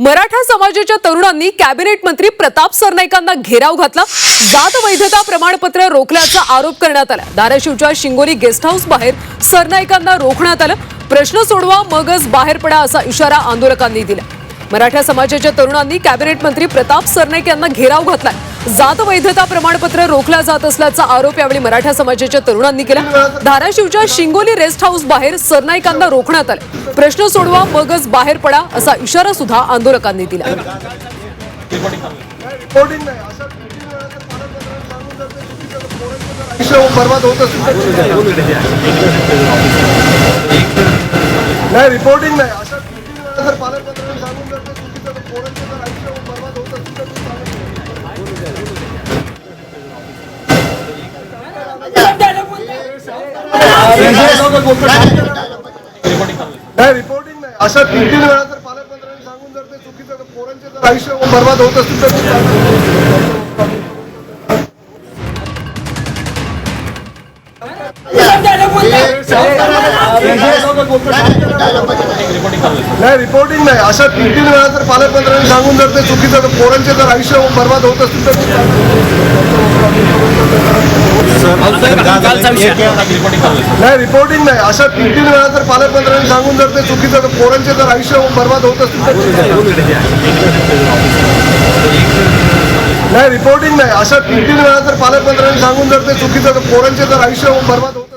मराठा समाजाच्या तरुणांनी कॅबिनेट मंत्री प्रताप सरनाईकांना घेराव घातला. जात वैधता प्रमाणपत्र रोखल्याचा आरोप करण्यात आला. धाराशिवच्या शिंगोली गेस्ट हाऊस बाहेर सरनाईकांना रोखण्यात आलं. प्रश्न सोडवा मगच बाहेर पडा असा इशारा आंदोलकांनी दिला. मराठा समाजाच्या तरुणांनी कॅबिनेट मंत्री प्रताप सरनाईक यांना घेराव घातलाय जात वैधता प्रमाणपत्र रोखल्या जात असल्याचा आरोप यावेळी मराठा समाजाच्या तरुणांनी केला. धाराशिवच्या शिंगोली रेस्ट हाऊस बाहेर सरनाईकांना रोखण्यात आले. प्रश्न सोडवा मगच बाहेर पडा असा इशारा सुद्धा आंदोलकांनी दिला. रिपोर्टिंग नाही. असं नाही रिपोर्टिंग नाही. असं तीन तीन वेळा जर पालकमंत्र्यांनी सांगून जर ते चुकीचं तर पोरांचे जर आयुष्य बर्बाद होत तर चालेल. नाही रिपोर्टिंग नाही. अशा तीन तीन वेळा जर पालकमंत्र्यांनी सांगून जर ते चुकीचं तर पोरांचे जर आयुष्य बर्बाद होत असतील तर नाही रिपोर्टिंग नाही. अशा तीन तीन वेळा जर पालकमंत्र्यांनी सांगून जर ते चुकीचं तर पोरांचे जर आयुष्य बर्बाद होत असतील तर नाही रिपोर्टिंग नाही. अशा तीन तीन वेळा जर पालकमंत्र्यांनी सांगून जर ते चुकीचं तर पोरांचे जर आयुष्य बर्बाद होत